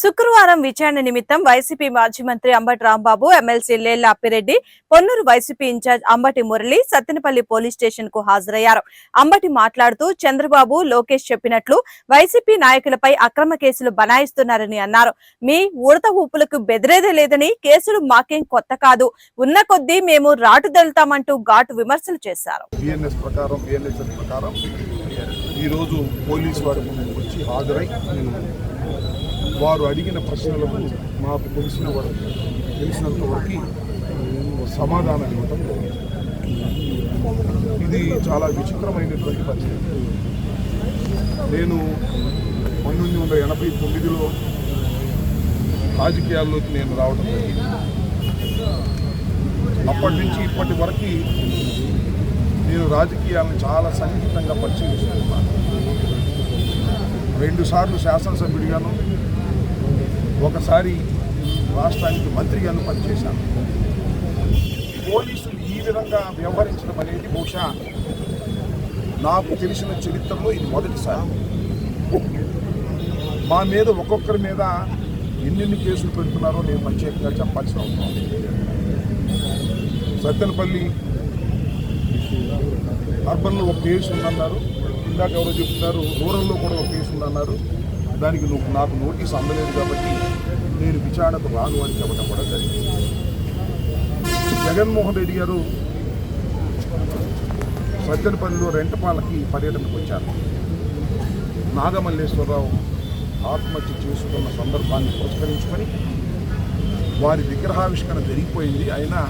శుక్రవారం విచారణ నిమిత్తం వైసీపీ మాజీ మంత్రి Ambati Rambabu MLC Lella Appireddy Ponnur YCP in charge Ambati Murali Sattenapalli police స్టేషన్కు హాజరయ్యారు. అంబటి మాట్లాడుతూ చంద్రబాబు లోకేష్ చెప్పినట్లు వైసీపీ నాయకులపై అక్రమ కేసులు బనాయిస్తున్నారని అన్నారు. మీ ఉడత ఊపులకు బెదిరేదే లేదని కేసులు మాకేం కొత్త కాదు. ఉన్న కొద్దీ మేము రాటుదెళ్తామంటూ ఘాటు విమర్శలు చేశారు. ఈరోజు పోలీసు వారి ముందుకు వచ్చి హాజరై వారు అడిగిన ప్రశ్నలకు మాకు తెలిసిన వరకు తెలిసినంత వరకు సమాధానం ఇవ్వటం ఇది చాలా విచిత్రమైనటువంటి పరిస్థితి. నేను పంతొమ్మిది వందల ఎనభై తొమ్మిదిలో రాజకీయాల్లోకి నేను రావడం అప్పటి నుంచి ఇప్పటి వరకు నేను రాజకీయాలను చాలా సన్నిహితంగా పరిశీలిస్తున్నాను. రెండుసార్లు శాసనసభ్యుడిగాను ఒకసారి రాష్ట్రానికి మంత్రిగాను పనిచేశాను పోలీసులు ఈ విధంగా వ్యవహరించడం అనేది బహుశా నాకు తెలిసిన చరిత్రలో ఇది మొదటిసారి. మా మీద ఒక్కొక్కరి మీద ఎన్నెన్ని కేసులు పెడుతున్నారో నేను ప్రత్యేకంగా చెప్పాల్సిన అవసరం సత్తెనపల్లి అర్బన్లో ఒక కేసు ఉందన్నారు. ఇందాక ఎవరో చెప్తున్నారు రూరల్లో కూడా ఒక కేసు ఉందన్నారు. దానికి నువ్వు నాకు నోటీస్ అందలేదు కాబట్టి నేను విచారణకు రాను అని చెప్పడం కూడా జరిగింది. జగన్మోహన్ రెడ్డి గారు సత్తెనపల్లిలో రెంటపాలకి పర్యటనకు వచ్చారు. నాగమల్లేశ్వరరావు ఆత్మహత్య చేసుకున్న సందర్భాన్ని పురస్కరించుకొని వారి విగ్రహావిష్కరణ జరిగిపోయింది. అయినా